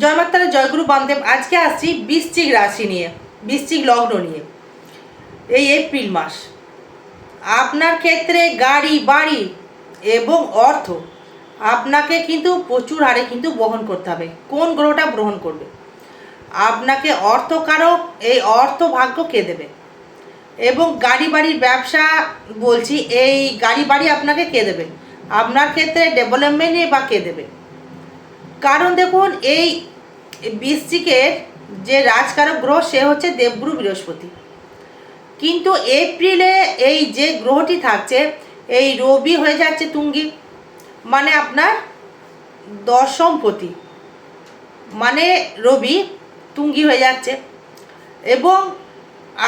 জয় মাতারা জয়গুরু বামদেব, আজকে আসছি বৃশ্চিক রাশি নিয়ে, বৃশ্চিক লগ্ন নিয়ে, এই এপ্রিল মাস। আপনার ক্ষেত্রে গাড়ি, বাড়ি এবং অর্থ, আপনাকে কিন্তু প্রচুর হারে কিন্তু বহন করতে হবে। কোন গ্রহটা গ্রহণ করবে? আপনাকে অর্থকারক, এই অর্থ ভাগ্য কে দেবে? এবং গাড়ি, বাড়ির ব্যবসা বলছি, এই গাড়ি, বাড়ি আপনাকে কে দেবে? আপনার ক্ষেত্রে ডেভেলপমেন্টে বা কে দেবে? কারণ দেখুন, এই বৃশ্চিকের যে রাজকারক গ্রহ, সে হচ্ছে দেবগুরু বৃহস্পতি। কিন্তু এপ্রিলে এই যে গ্রহটি থাকছে, এই রবি হয়ে যাচ্ছে তুঙ্গি মানে আপনার দশমপতি মানে রবি তুঙ্গি হয়ে যাচ্ছে। এবং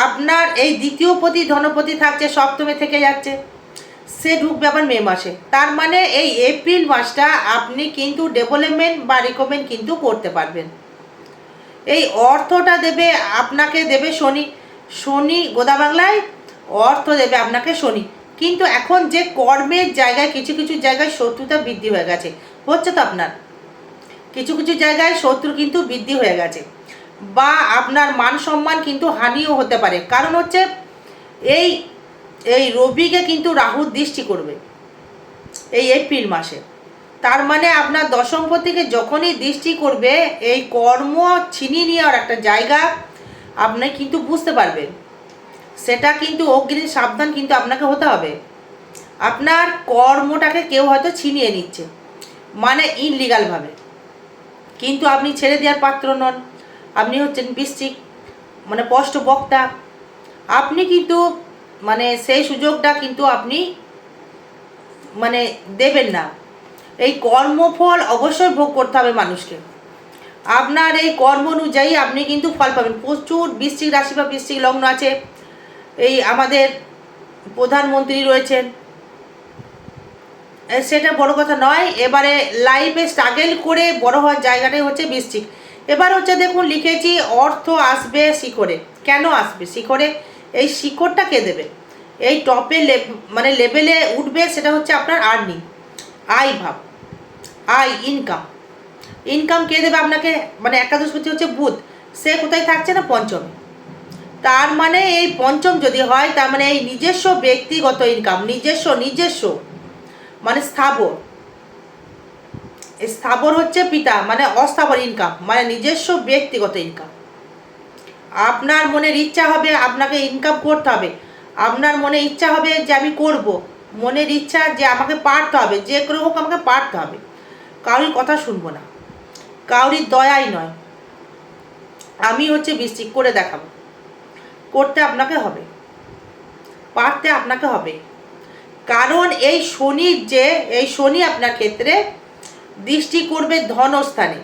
আপনার এই দ্বিতীয় পতি, ধনপতি থাকছে, সপ্তমে থেকে যাচ্ছে। সে ঢুকবে আবার মে মাসে। তার মানে এই এপ্রিল মাসটা আপনি কিন্তু ডেভেলপমেন্ট বা রিকমেন্ড কিন্তু করতে পারবেন। এই অর্থটা দেবে আপনাকে দেবে শনি। শনি গোদা বাংলায় অর্থ দেবে আপনাকে শনি। কিন্তু এখন যে কর্মের জায়গায় কিছু কিছু জায়গায় শত্রুতা বৃদ্ধি হয়ে গেছে। হচ্ছে তো আপনার। কিছু কিছু জায়গায় শত্রু কিন্তু বৃদ্ধি হয়ে গেছে। বা আপনার মান সম্মান কিন্তু হানিও হতে পারে। কারণ হচ্ছে এই এই রবিকে কিন্তু রাহু দৃষ্টি করবে এই এপ্রিল মাসে। তার মানে আপনার দশমপতিকে যখনই দৃষ্টি করবে, এই কর্ম ছিনিয়ে নেওয়ার একটা জায়গা আপনি কিন্তু বুঝতে পারবেন। সেটা কিন্তু অগ্নি সাবধান কিন্তু আপনাকে হতে হবে। আপনার কর্মটাকে কেউ হয়তো ছিনিয়ে নিচ্ছে মানে ইনলিগালভাবে কিন্তু আপনি ছেড়ে দেওয়ার পাত্র নন, আপনি হচ্ছেন বৃশ্চিক মানে স্পষ্ট বক্তা। আপনি কিন্তু মানে সেই সুযোগটা কিন্তু আপনি মানে দেবেন না। এই কর্মফল অবশ্যই ভোগ করতে হবে মানুষকে। আপনার এই কর্ম অনুযায়ী আপনি কিন্তু ফল পাবেন। প্রচুর বৃশ্চিক রাশি বা বৃশ্চিক লগ্ন আছে। এই আমাদের প্রধানমন্ত্রী রয়েছেন। সেটা বড় কথা নয়, এবারে লাইফে স্ট্রাগেল করে বড় হওয়ার জায়গাটাই হচ্ছে বৃশ্চিক। এবার হচ্ছে দেখুন, লিখেছি, অর্থ আসবে শিখরে। কেন আসবে? শিখরে এই শিখরটা কে দেবে? এই টপে মানে লেভেলে উঠবে সেটা হচ্ছে আপনার আর্নিং আয় ভাব আয় ইনকাম ইনকাম কে দেবে আপনাকে? মানে একাদশপতি হচ্ছে বুধ, সে কোথায় থাকছে না? পঞ্চমে। তার মানে এই পঞ্চম যদি হয়, তার মানে এই নিজস্ব ব্যক্তিগত ইনকাম নিজস্ব নিজস্ব মানে স্থাবর। স্থাবর হচ্ছে পিতা মানে অস্থাবর ইনকাম মানে নিজস্ব ব্যক্তিগত ইনকাম আপনার মনের ইচ্ছা হবে আপনাকে ইনকাম করতে হবে। আপনার মনে ইচ্ছা হবে যে আমি করব। মনের ইচ্ছা যে আমাকে পারতে হবে, যে করে হোক আমাকে পারতে হবে। কারোর কথা শুনব না। কাউরির দয়াই নয়। আমি হচ্ছে বৃষ্টিক করে দেখাবো। করতে আপনাকে হবে। পারতে আপনাকে হবে। কারণ এই শনির যে, এই শনি আপনার ক্ষেত্রে দৃষ্টি করবে ধনস্থানে।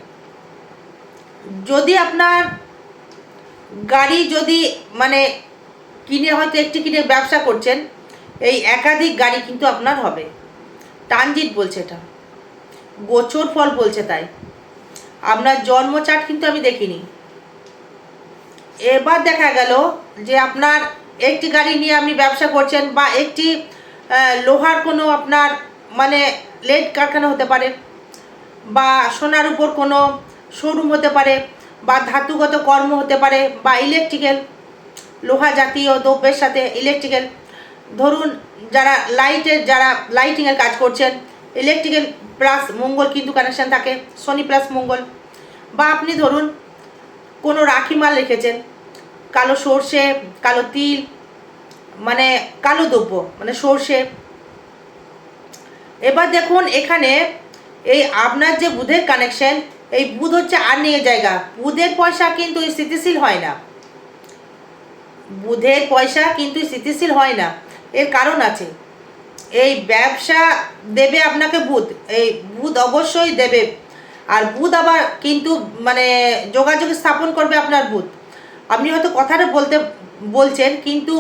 যদি আপনার গাড়ি যদি মানে কিনে হয়তো একটি কিনে ব্যবসা করছেন, এই একাধিক গাড়ি কিন্তু আপনার হবে। ট্রানজিট বলছে এটা। গোচর ফল বলছে তাই। আপনার জন্ম চার্ট কিন্তু আমি দেখিনি। এবার দেখা গেল যে আপনার একটি গাড়ি নিয়ে আপনি ব্যবসা করছেন বা একটি লোহার কোনো আপনার মানে লেড কারখানা হতে পারে বা সোনার উপর কোনো শোরুম হতে পারে। বা ধাতুগত কর্ম হতে পারে বা ইলেকট্রিক্যাল লোহা জাতীয় দ্রব্যের সাথে ইলেকট্রিক্যাল ধরুন যারা লাইটের যারা লাইটিংয়ের কাজ করছেন ইলেকট্রিক্যাল প্লাস মঙ্গল কিন্তু কানেকশান থাকে শনি প্লাস মঙ্গল। বা আপনি ধরুন কোনো রাখি মাল রেখেছেন, কালো সর্ষে, কালো তিল মানে কালো দ্রব্য মানে সর্ষে। এবার দেখুন এখানে এই আপনার যে বুধের কানেকশন এই বুধ হচ্ছে আর্নিংয়ের জায়গা। বুধের পয়সা কিন্তু স্থিতিশীল হয় না। বুধের পয়সা কিন্তু স্থিতিশীল হয় না। এর কারণ আছে। এই ব্যবসা দেবে আপনাকে বুধ। এই বুধ অবশ্যই দেবে। আর বুধ আবার কিন্তু মানে যোগাযোগ স্থাপন করবে আপনার বুধ। আপনি হয়তো কথাটা বলতে বলছেন, কিন্তু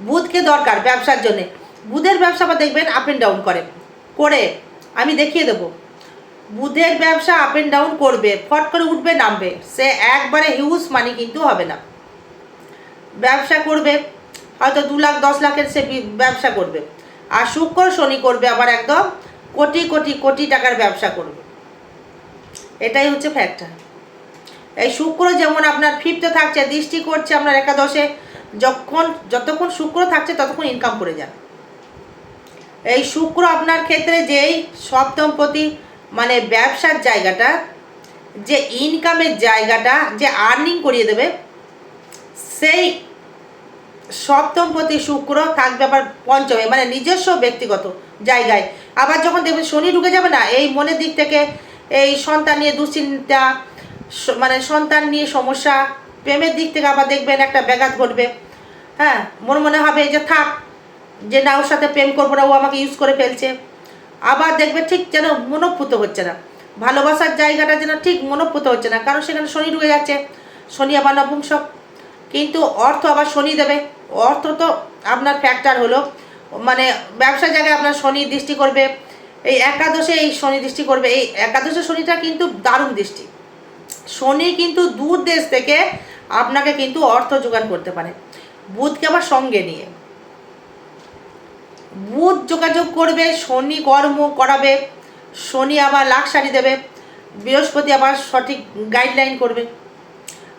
বুধকে দরকার ব্যবসার জন্যে। বুধের ব্যবসা আবার দেখবেন আপ অ্যান্ড ডাউন করে। করে আমি দেখিয়ে দেবো। বুধের ব্যবসা আপ অ্যান্ড ডাউন করবে, ফট করে উঠবে, নামবে। সে একবারে হিউজ মানি কিন্তু হবে না। ব্যবসা করবে, হয়তো দু লাখ, দশ লাখের সে ব্যবসা করবে। আর শুক্র শনি করবে আবার একদম কোটি কোটি কোটি টাকার ব্যবসা করবে। এটাই হচ্ছে ফ্যাক্টর এই শুক্র যেমন আপনার ফিফতে থাকছে, দৃষ্টি করছে আপনার একাদশে, যখন, যতক্ষণ শুক্র থাকছে, ততক্ষণ ইনকাম করে যান এই শুক্র আপনার ক্ষেত্রে যেই সপ্তমপতি মানে ব্যবসার জায়গাটা, যে ইনকামের জায়গাটা, যে আর্নিং করিয়ে দেবে, সেই সপ্তম প্রতি শুক্র থাকবে আবার পঞ্চমে মানে নিজস্ব ব্যক্তিগত জায়গায়। আবার যখন দেখবেন শনি ঢুকে যাবে না, এই মনের দিক থেকে এই সন্তান নিয়ে দুশ্চিন্তা মানে সন্তান নিয়ে সমস্যা, প্রেমের দিক থেকে আবার দেখবেন একটা ব্যাঘাত ঘটবে। হ্যাঁ মনে মনে হবে যে থাক, যে না, ওর সাথে প্রেম করব না, ও আমাকে ইউজ করে ফেলছে। আবার দেখবে ঠিক যেন মনোপুত হচ্ছে না। ভালোবাসার জায়গাটা যেন ঠিক মনোপুত হচ্ছে না। কারণ সেখানে শনি ঢুকে যাচ্ছে। শনি আবার নপুংসক কিন্তু অর্থ আবার শনি দেবে। অর্থ তো আপনার ফ্যাক্টর হলো। মানে ব্যবসার জায়গায় আপনার শনি দৃষ্টি করবে। এই একাদশে এই শনি দৃষ্টি করবে। এই একাদশে শনিটা কিন্তু দারুণ দৃষ্টি। শনি কিন্তু দূর দেশ থেকে আপনাকে কিন্তু অর্থ যোগান করতে পারে। বুধকে আবার সঙ্গে নিয়ে। বুধ যোগাযোগ করবে, শনি কর্ম করাবে, শনি আবার লাক্সারি দেবে, বৃহস্পতি আবার সঠিক গাইডলাইন করবে।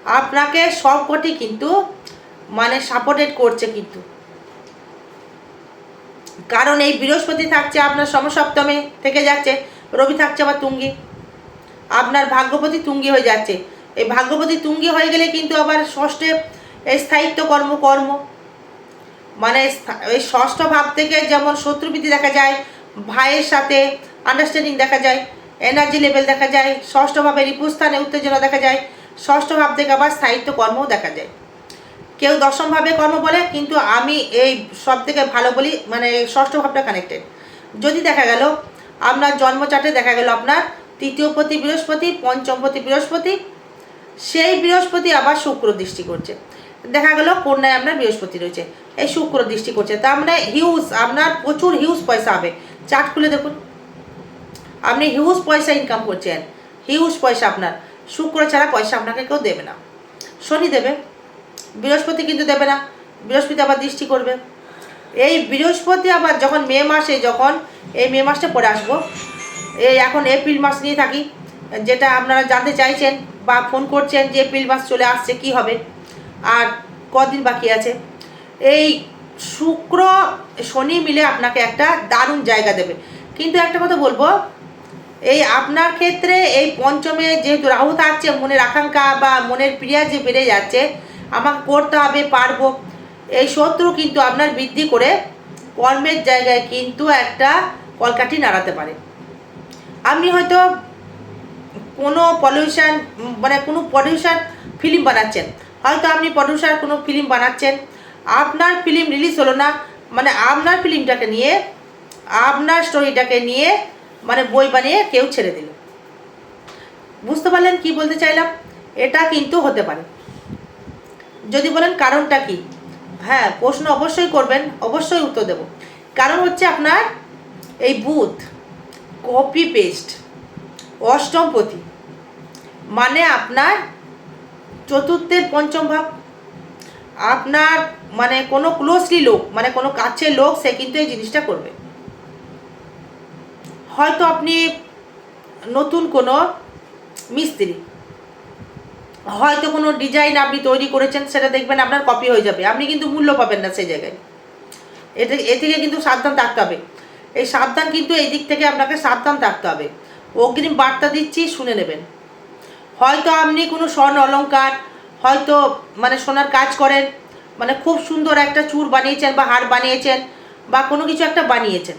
আপনাকে সবকটি কিন্তু মানে সাপোর্টেড করছে কিন্তু। কারণ এই বৃহস্পতি থাকছে আপনার সমসপ্তমে থেকে যাচ্ছে, রবি থাকছে আবার তুঙ্গি। আপনার ভাগ্যপতি তুঙ্গি হয়ে যাচ্ছে। এই ভাগ্যপতি তুঙ্গি হয়ে গেলে কিন্তু আবার ষষ্ঠে স্থায়িত্ব কর্ম কর্ম। মানে ওই ষষ্ঠ ভাব থেকে যেমন শত্রুপ্রীতি দেখা যায়, ভাইয়ের সাথে আন্ডারস্ট্যান্ডিং দেখা যায় এনার্জি লেভেল দেখা যায়, ষষ্ঠ ভাবে রিপুস্থানে উত্তেজনা দেখা যায়, ষষ্ঠ ভাব থেকে আবার স্থায়িত্ব কর্মও দেখা যায়। কেউ দশম ভাবে কর্ম বলে, কিন্তু আমি এই সব থেকে ভালো বলি মানে ষষ্ঠ ভাবটা কানেক্টেড যদি দেখা গেল, আপনার জন্মচাটে দেখা গেল আপনার, তৃতীয় পতি বৃহস্পতি, পঞ্চম পতি বৃহস্পতি, সেই বৃহস্পতি আবার শুক্র দৃষ্টি করছে। দেখা গেল কন্যায় আপনার বৃহস্পতি রয়েছে। এই শুক্র দৃষ্টি করছে। তার মানে হিউজ আপনার প্রচুর হিউজ পয়সা হবে। চার্ট খুলে দেখুন। আপনি হিউজ পয়সা ইনকাম করছেন। হিউজ পয়সা আপনার। শুক্র ছাড়া পয়সা আপনাকে কেউ দেবে না। শনি দেবে। বৃহস্পতি কিন্তু দেবে না। বৃহস্পতি আবার দৃষ্টি করবে। এই বৃহস্পতি আবার যখন মে মাসে যখন এই মে মাসটা পরে আসব, এই এখন এপ্রিল মাস নিয়ে থাকি, যেটা আপনারা জানতে চাইছেন বা ফোন করছেন যে এপ্রিল মাস চলে আসছে, কি হবে? আর কদিন বাকি আছে? এই শুক্র শনি মিলে আপনাকে একটা দারুণ জায়গা দেবে। কিন্তু একটা কথা বলব, এই আপনার ক্ষেত্রে এই পঞ্চমে যেহেতু রাহু থাকছে, মনের আকাঙ্ক্ষা বা মনের প্রিয়া যে বেড়ে যাচ্ছে, আমাকে করতে হবে, পারব। এই শত্রু কিন্তু আপনার বৃদ্ধি করে কর্মের জায়গায় কিন্তু একটা কলকাঠি নাড়াতে পারে। আপনি হয়তো কোনো পলিউশন মানে কোনো পলিউশন ফিল্ম বানাচ্ছেন। হয়তো আপনি পলিউশন কোনো ফিল্ম বানাচ্ছেন। আপনার ফিল্ম রিলিজ হলো না মানে আপনার ফিল্মটাকে নিয়ে, আপনার স্টোরিটাকে নিয়ে মানে বই বানিয়ে কেউ ছেড়ে দিল। বুঝতে পারলেন কি বলতে চাইলাম? এটা কিন্তু হতে পারে। যদি বলেন কারণটা কি? হ্যাঁ প্রশ্ন অবশ্যই করবেন, অবশ্যই উত্তর দেব। কারণ হচ্ছে আপনার এই বুথ কপি পেস্ট অষ্টমপতি মানে আপনার চতুর্থের পঞ্চম ভাব আপনার মানে কোনো ক্লোজলি লোক মানে কোনো কাছের লোক সে কিন্তু এই জিনিসটা করবে। হয়তো আপনি নতুন কোনো মিস্ত্রি, হয়তো কোনো ডিজাইন আপনি তৈরি করেছেন, সেটা দেখবেন আপনার কপি হয়ে যাবে। আপনি কিন্তু মূল্য পাবেন না সেই জায়গায়। এটা এ থেকে কিন্তু সাবধান থাকতে হবে। এই সাবধান কিন্তু এই দিক থেকে আপনাকে সাবধান থাকতে হবে। অগ্রিম বার্তা দিচ্ছি, শুনে নেবেন। হয়তো আপনি কোনো স্বর্ণ অলংকার হয়তো মানে সোনার কাজ করেন মানে খুব সুন্দর একটা চূড় বানিয়েছেন বা হার বানিয়েছেন বা কোনো কিছু একটা বানিয়েছেন।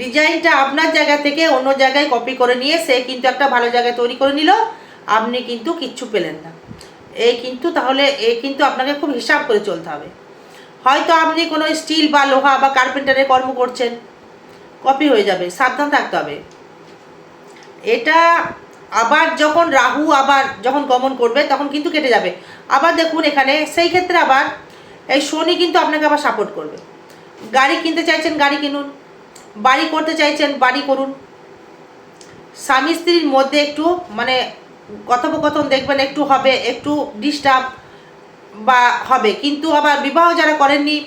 ডিজাইনটা আপনার জায়গা থেকে অন্য জায়গায় কপি করে নিয়ে সে কিন্তু একটা ভালো জায়গায় তৈরি করে নিল, আপনি কিন্তু কিচ্ছু পেলেন না। এই কিন্তু তাহলে, এ কিন্তু আপনাকে খুব হিসাব করে চলতে হবে। হয়তো আপনি কোনো স্টিল বা লোহা বা কার্পেন্টারের কর্ম করছেন কপি হয়ে যাবে, সাবধান থাকতে হবে। এটা আবার যখন রাহু আবার যখন গমন করবে, তখন কিন্তু কেটে যাবে। আবার দেখুন এখানে, সেই ক্ষেত্রে আবার এই শনি কিন্তু আপনাকে আবার সাপোর্ট করবে। গাড়ি কিনতে চাইছেন, গাড়ি কিনুন। বাড়ি করতে চাইছেন, বাড়ি করুন। স্বামী স্ত্রীর মধ্যে একটু মানে কথোপকথন দেখবেন, একটু হবে, একটু ডিস্টার্ব বা হবে। কিন্তু আবার বিবাহ যারা করেননি,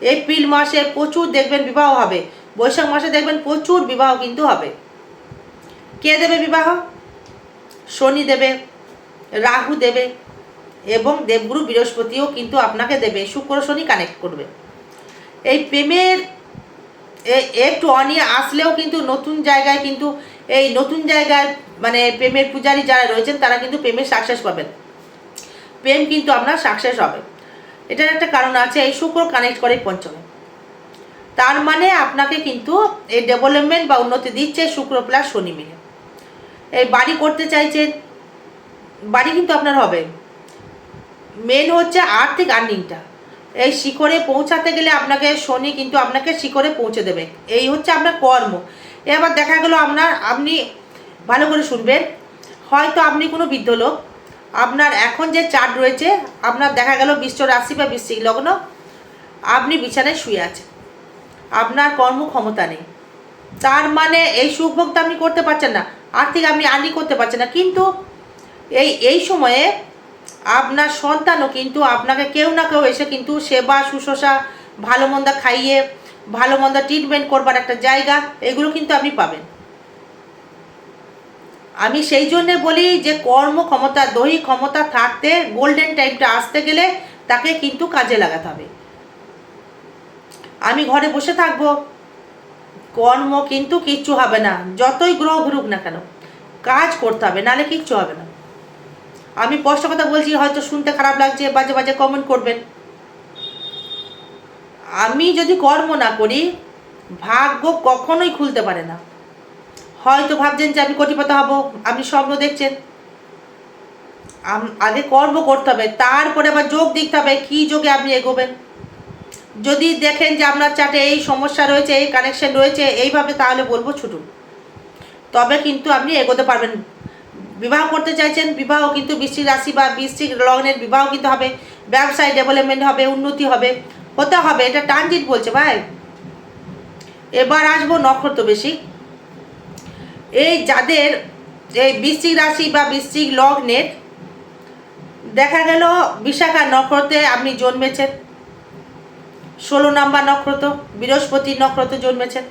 এপ্রিল মাসে প্রচুর দেখবেন বিবাহ হবে। বৈশাখ মাসে দেখবেন প্রচুর বিবাহ কিন্তু হবে। কে দেবে বিবাহ? শনি দেবে, রাহু দেবে এবং দেবগুরু বৃহস্পতিও কিন্তু আপনাকে দেবে, শুক্র শনি কানেক্ট করবে। এই প্রেমের একটু অনিয়ে আসলেও কিন্তু নতুন জায়গায় কিন্তু, এই নতুন জায়গায় মানে প্রেমের পূজারী যারা রয়েছেন, তারা কিন্তু প্রেমের সাকসেস পাবেন। প্রেম কিন্তু আপনার সাকসেস হবে। এটার একটা কারণ আছে, এই শুক্র কানেক্ট করে পঞ্চমে। তার মানে আপনাকে কিন্তু এই ডেভেলপমেন্ট বা উন্নতি দিচ্ছে শুক্র প্লাস শনি মিলে। এই বাড়ি করতে চাইছেন, বাড়ি কিন্তু আপনার হবে। মেন হচ্ছে আর্থিক আর্নিংটা এই শিখরে পৌঁছাতে গেলে আপনাকে শনি কিন্তু আপনাকে শিখরে পৌঁছে দেবে। এই হচ্ছে আপনার কর্ম। এবার দেখা গেলো আপনার, আপনি ভালো করে শুনবেন। হয়তো আপনি কোনো বৃদ্ধ লোক, আপনার এখন যে চার্ট রয়েছে, আপনার দেখা গেল বিশ্ব রাশি বা বৃশ্চিক লগ্ন, আপনি বিছানায় শুয়ে আছেন। আপনার কর্মক্ষমতা নেই। তার মানে এই সুভোগ তো আপনি করতে পারছেন না। আর্থিক আপনি আর্নি করতে পারছেন না। কিন্তু এই এই সময়ে আপনার সন্তানও কিন্তু আপনাকে কেউ না কেউ এসে কিন্তু সেবা, শুশ্রূষা, ভালো মন্দ খাইয়ে, ভালো মন্দ ট্রিটমেন্ট করবার একটা জায়গা, এগুলো কিন্তু আপনি পাবেন। আমি সেই জন্যে বলি যে কর্ম ক্ষমতা ক্ষমতা থাকতে গোল্ডেন টাইমটা আসতে গেলে তাকে কিন্তু কাজে লাগাতে হবে। আমি ঘরে বসে থাকব কর্ম কিন্তু কিচ্ছু হবে না। যতই গ্রহ ঘুরুক না কেন, কাজ করতে হবে, নাহলে কিচ্ছু হবে না। আমি স্পষ্ট কথা বলছি, হয়তো শুনতে খারাপ লাগছে, বাজে বাজে কমেন্ট করবেন। আমি যদি কর্ম না করি, ভাগ্য কখনোই খুলতে পারে না। হয়তো ভাবছেন যে আমি কোটিপতি হব, আপনি স্বপ্ন দেখছেন। আগে কর্ম করতে হবে, তারপরে আবার যোগ দেখতে হবে, কী যোগে আপনি এগোবেন? যদি দেখেন যে আপনার চাটে এই সমস্যা রয়েছে, এই কানেকশন রয়েছে, এইভাবে তাহলে বলব ছুটুন। তবে কিন্তু আপনি এগোতে পারবেন। বিবাহ করতে চাইছেন, বিবাহ কিন্তু বৃশ্চিক রাশি বা বৃশ্চিক লগ্নের বিবাহ কিন্তু হবে। ব্যবসায় ডেভেলপমেন্ট হবে, উন্নতি হবে। হতে হবে, এটা ট্রানজিট বলছে ভাই। এবার আসব নক্ষত্র বেশি। এই যাদের এই বৃশ্চিক রাশি বা বৃশ্চিক লগ্নের, দেখা গেল বিশাখা নক্ষত্রে আপনি জন্মেছেন। ষোলো নাম্বার নক্ষত্র বৃহস্পতি নক্ষত্রে জন্মেছেন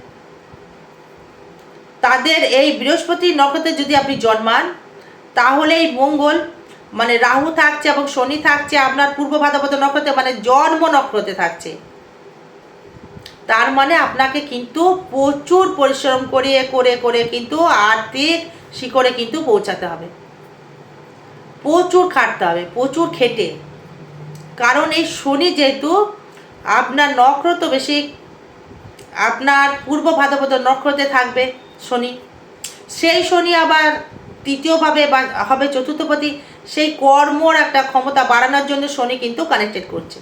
তাদের এই বৃহস্পতি নক্ষত্রে যদি আপনি জন্মান তাহলে এই মঙ্গল মানে রাহু থাকছে এবং শনি থাকছে, আপনার পূর্ব ভাদ্রপদ নক্ষত্রে মানে জন্ম নক্ষত্রে থাকছে। তার মানে আপনাকে কিন্তু প্রচুর পরিশ্রম করে করে করে কিন্তু আর্থিক শিখরে কিন্তু পৌঁছাতে হবে। প্রচুর খাটতে হবে, প্রচুর খেটে। কারণ এই শনি যেহেতু আপনার নক্ষত্র বেশি, আপনার পূর্ব ভাদ্রপদ নক্ষত্রে থাকবে শনি। সেই শনি আবার তৃতীয়ভাবে বা হবে চতুর্থপতি, সেই কর্মর একটা ক্ষমতা বাড়ানোর জন্য শনি কিন্তু কানেক্টেড করছে।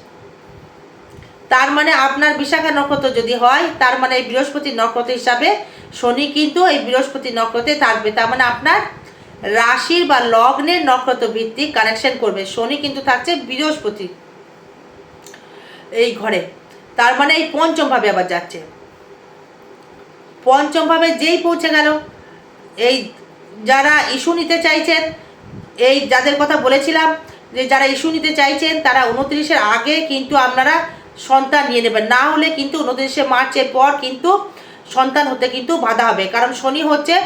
তার মানে আপনার বিশাখা নক্ষত্র যদি হয়, তার মানে এই বৃহস্পতি নক্ষত্র হিসাবে শনি কিন্তু এই বৃহস্পতি নক্ষত্রে থাকবে। তার মানে আপনার রাশির বা লগ্নের নক্ষত্র ভিত্তিক কানেকশন করবে। শনি কিন্তু থাকছে বৃহস্পতি এই ঘরে। তার মানে এই পঞ্চম ভাবে আবার যাচ্ছে। পঞ্চম ভাবে যেই পৌঁছে গেল, এই যারা ইস্যু নিতে চাইছেন, এই যাদের কথা বলেছিলাম যে যারা ইস্যু নিতে চাইছেন, তারা উনত্রিশের আগে কিন্তু আপনারা সন্তান নিয়ে নেবেন। না হলে কিন্তু উনত্রিশে মার্চের পর কিন্তু সন্তান হতে কিন্তু বাধা হবে। কারণ শনি হচ্ছে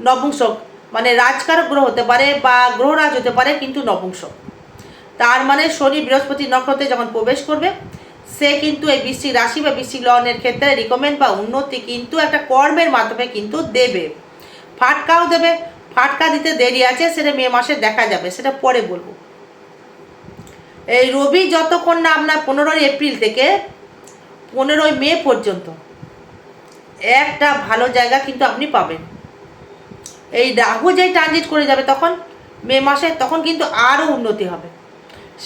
নপুংসক। মানে রাজকারক গ্রহ হতে পারে বা গ্রহরাজ হতে পারে কিন্তু নপুংসক। তার মানে শনি বৃহস্পতি নক্ষত্রে যখন প্রবেশ করবে, সে কিন্তু এই বৃশ্চিক রাশি বা বৃশ্চিক লগ্নের ক্ষেত্রে রিকমেন্ড বা উন্নতি কিন্তু একটা কর্মের মাধ্যমে কিন্তু দেবে। ফাটকাও দেবে, ফাটকা দিতে দেরি আছে, সেটা মে মাসে দেখা যাবে, সেটা পরে বলব। এই রবি যতক্ষণ না আপনার পনেরোই এপ্রিল থেকে পনেরোই মে পর্যন্ত একটা ভালো জায়গা কিন্তু আপনি পাবেন। এই রাহু যে ট্রানজিট করে যাবে তখন, মে মাসে, তখন কিন্তু আরও উন্নতি হবে।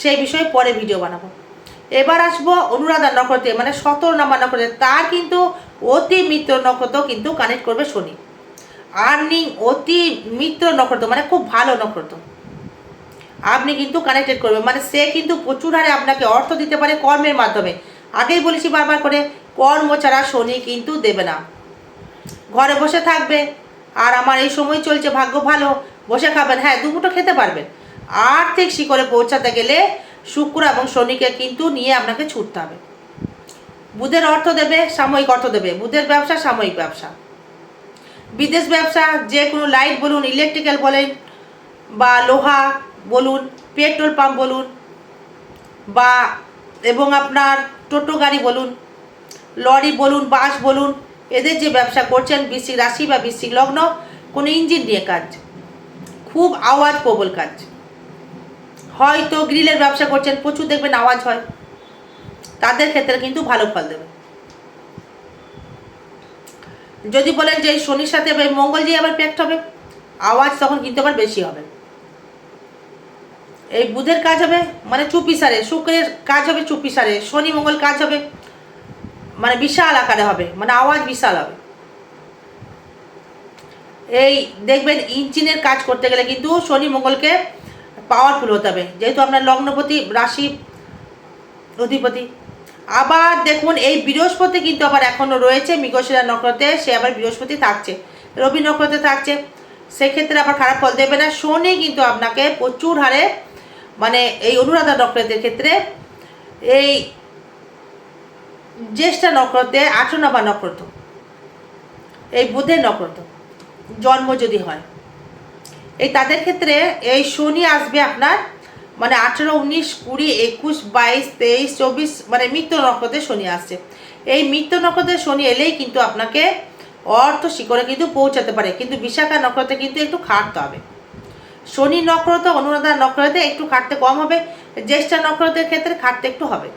সেই বিষয়ে পরে ভিডিও বানাবো। এবার আসব অনুরাধা নক্ষত্রে মানে সতেরো নম্বর নক্ষত্রে। তার কিন্তু অতি মিত্র নক্ষত্র কিন্তু কানেক্ট করবে শনি। আর্নিং অতি মিত্র নক্ষত্র মানে খুব ভালো নক্ষত্র। আপনি কিন্তু কানেক্টেড করবেন। মানে সে কিন্তু প্রচুর হারে আপনাকে অর্থ দিতে পারে কর্মের মাধ্যমে। আগেই বলেছি বারবার করে, কর্ম ছাড়া শনি কিন্তু দেবে না। ঘরে বসে থাকবে, আর আমার এই সময় চলছে ভাগ্য ভালো, বসে খাবেন হ্যাঁ দুমুটো খেতে পারবেন। আর্থিক শিখরে পৌঁছাতে গেলে শুক্র এবং শনিকে কিন্তু নিয়ে আপনাকে ছুটতে হবে। বুধের অর্থ দেবে, সাময়িক অর্থ দেবে। বুধের ব্যবসা, সাময়িক ব্যবসা। বিদেশ ব্যবসা, যে কোনো লাইট বলুন, ইলেকট্রিক্যাল বলেন, বা লোহা বলুন, পেট্রোল পাম্প বলুন, বা এবং আপনার টোটো গাড়ি বলুন, লরি বলুন, বাস বলুন, এদের যে ব্যবসা করছেন, বৃশ্চিক রাশি বা বৃশ্চিক লগ্ন, কোনো ইঞ্জিন নিয়ে কাজ। খুব আওয়াজ প্রবল কাজ। হয়তো গ্রিলের ব্যবসা করছেন, প্রচুর দেখবেন আওয়াজ হয়। তাদের ক্ষেত্রে কিন্তু ভালো ফল দেবে। যদি বলেন যে শনির সাথে মঙ্গল যে আবার প্যাক্ট হবে, আওয়াজ তখন কিন্তু আবার বেশি হবে। এই বুধের কাজ হবে মানে চুপি সারে শুক্রের কাজ হবে চুপি সারে শনি মঙ্গল কাজ হবে মানে বিশাল আকারে হবে মানে আওয়াজ বিশাল হবে। এই দেখবেন ইঞ্জিনের কাজ করতে গেলে কিন্তু শনি মঙ্গলকে পাওয়ারফুল হতে হবে। যেহেতু আপনার লগ্নপতি, রাশি, অধিপতি। আবার দেখুন, এই বৃহস্পতি কিন্তু আবার এখনও রয়েছে, মৃগশিরা নক্ষত্রে, সে আবার বৃহস্পতি থাকছে। রবি নক্ষত্রে থাকছে। সেক্ষেত্রে আবার খারাপ ফল দেবে না। শনি কিন্তু আপনাকে প্রচুর হারে মানে এই অনুরাধা নক্ষত্রের ক্ষেত্রে, এই জ্যেষ্ঠা নক্ষত্রে নম্বর নক্ষত্র, এই বুধের নক্ষত্র, জন্ম যদি হয়। এই তাদের ক্ষেত্রে এই শনি আসবে আপনার মানে আঠেরো, উনিশ, কুড়ি, একুশ, বাইশ, তেইশ, চব্বিশ মানে মৃত্যু নক্ষত্রে শনি আসছে। এই মৃত্যু নক্ষত্রে শনি এলেই কিন্তু আপনাকে অর্থ শিখরে কিন্তু পৌঁছাতে পারে, কিন্তু বিশাখা নক্ষত্রে কিন্তু একটু খাটতে হবে। শনি নক্ষত্র, অনুরাধা নক্ষত্রে একটু খাটতে কম হবে, জ্যেষ্ঠা নক্ষত্রের ক্ষেত্রে খাটতে একটু হবে।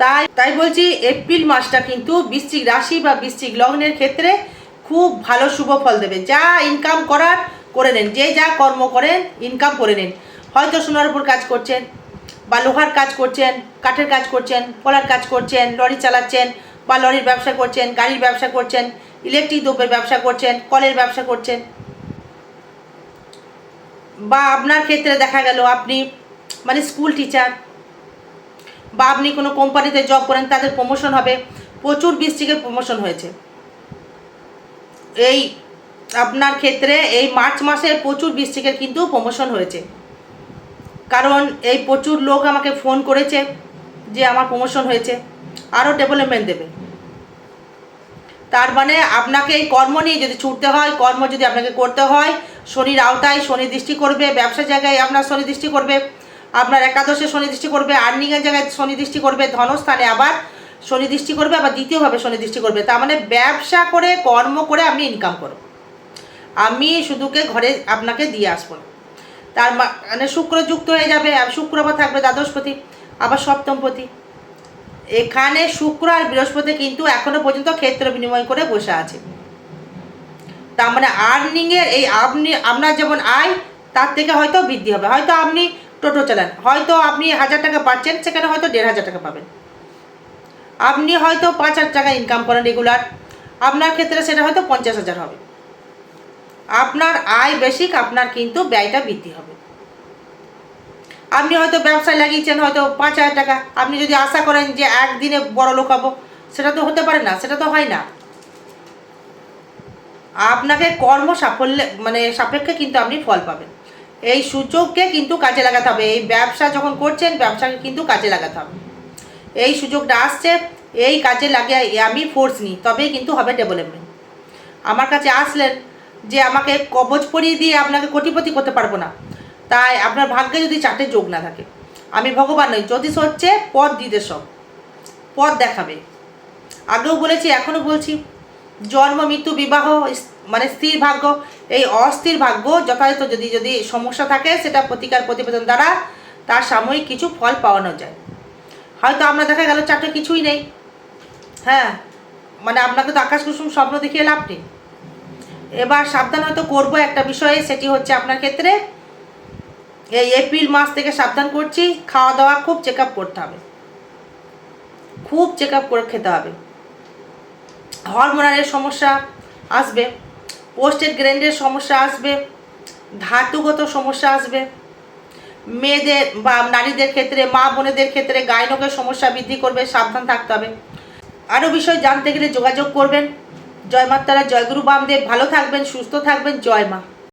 তাই তাই বলছি এপ্রিল মাসটা কিন্তু বৃশ্চিক রাশি বা বৃশ্চিক লগ্নের ক্ষেত্রে খুব ভালো শুভ ফল দেবে। যা ইনকাম করার করে নেন। যে যা কর্ম করেন ইনকাম করে নিন। হয়তো সোনার উপর কাজ করছেন, বা লোহার কাজ করছেন, কাঠের কাজ করছেন, কলার কাজ করছেন, লরি চালাচ্ছেন, বা লরির ব্যবসা করছেন, গাড়ির ব্যবসা করছেন ইলেকট্রিক দ্রব্যের ব্যবসা করছেন, কলের ব্যবসা করছেন। বা আপনার ক্ষেত্রে দেখা গেল, আপনি মানে স্কুল টিচার বা আপনি কোনো কোম্পানিতে জব করেন, তাদের প্রমোশন হবে। প্রচুর বৃষ্টিকের প্রমোশন হয়েছে। এই আপনার ক্ষেত্রে এই মার্চ মাসে প্রচুর বৃষ্টিকের কিন্তু প্রমোশন হয়েছে। কারণ এই প্রচুর লোক আমাকে ফোন করেছে যে আমার প্রমোশন হয়েছে, আরও ডেভেলপমেন্ট দেবে। তার মানে আপনাকে এই কর্ম নিয়ে যদি ছুটতে হয়, কর্ম যদি আপনাকে করতে হয়, শনির আওতায় শনি দৃষ্টি করবে ব্যবসা জায়গায় আপনার শনি দৃষ্টি করবে, আপনার একাদশে শনি দৃষ্টি করবে আর্নিংয়ের জায়গায় শনি দৃষ্টি করবে, ধনস্থানে আবার শনি দৃষ্টি করবে, আবার দ্বিতীয়ভাবে শনি দৃষ্টি করবে। তার মানে ব্যবসা করে, কর্ম করে আপনি ইনকাম করুন আমি শুধুকে ঘরে আপনাকে দিয়ে আসব। তার মানে শুক্র যুক্ত হয়ে যাবে শুক্র আবার থাকবে দ্বাদশপতি আবার সপ্তমপতি এখানে শুক্র আর বৃহস্পতি কিন্তু এখনও পর্যন্ত ক্ষেত্র বিনিময় করে বসে আছে। তার মানে আর্নিংয়ের এই আপনি, আপনার যেমন আয়, তার থেকে হয়তো বৃদ্ধি হবে। হয়তো আপনি টোটো চালান, হয়তো আপনি হাজার টাকা পাচ্ছেন, সেখানে হয়তো দেড় হাজার টাকা পাবেন। আপনি হয়তো পাঁচ হাজার টাকা ইনকাম করেন রেগুলার আপনার ক্ষেত্রে সেটা হয়তো পঞ্চাশ হাজার হবে। আপনার আয় বেশি, আপনার কিন্তু ব্যয়টা বৃদ্ধি হবে। আপনি হয়তো ব্যবসায় লাগিয়েছেন, হয়তো পাঁচ হাজার টাকা। আপনি যদি আশা করেন যে একদিনে বড় লোক হব, সেটা তো হতে পারে না, সেটা তো হয় না। আপনাকে কর্ম সাফল্যে মানে সাপেক্ষে কিন্তু আপনি ফল পাবেন। এই সুযোগকে কিন্তু কাজে লাগাতে হবে। এই ব্যবসা যখন করছেন, ব্যবসাকে কিন্তু কাজে লাগাতে হবে। এই সুযোগটা আসছে, এই কাজে লাগিয়ে আমি ফোর্স নিই, তবেই কিন্তু হবে ডেভেলপমেন্ট আমার কাছে আসলেন যে আমাকে কবচ পরিয়ে দিয়ে আপনাকে কোটিপতি করতে পারব না। তাই আপনার ভাগ্যে যদি চারটে যোগ না থাকে, আমি ভগবান নই, জ্যোতিষ হচ্ছে পথ সব, পথ দেখাবে। আগেও বলেছি, এখনও বলছি, জন্ম, মৃত্যু, বিবাহ মানে স্থির ভাগ্য, এই অস্থির ভাগ্য যথাযথ যদি যদি সমস্যা থাকে, সেটা প্রতিকার প্রতিবেদন দ্বারা তার সাময়িক কিছু ফল পাওয়ানো যায়। হয়তো আমরা দেখা গেল চারটে কিছুই নেই। হ্যাঁ মানে আপনাকে তো আকাশ কুসুম স্বপ্ন দেখিয়ে লাভ নেই। এবার সাবধান হয়তো করব একটা বিষয়ে, সেটি হচ্ছে আপনার ক্ষেত্রে এই এপ্রিল মাস থেকে সাবধান করছি খাওয়া দাওয়া খুব চেক করতে হবে। খুব চেক করে খেতে হবে। হরমোনালের সমস্যা আসবে পোস্টেড গ্র্যান্ডের সমস্যা আসবে, ধাতুগত সমস্যা আসবে। মেয়েদের বা নারীদের ক্ষেত্রে, মা বোনেদের ক্ষেত্রে গায়নকের সমস্যা বৃদ্ধি করবে, সাবধান থাকতে হবে। আরও বিষয় জানতে গেলে যোগাযোগ করবেন। জয় মাতারা জয়গুরু বামদেব ভালো থাকবেন সুস্থ থাকবেন জয় মা।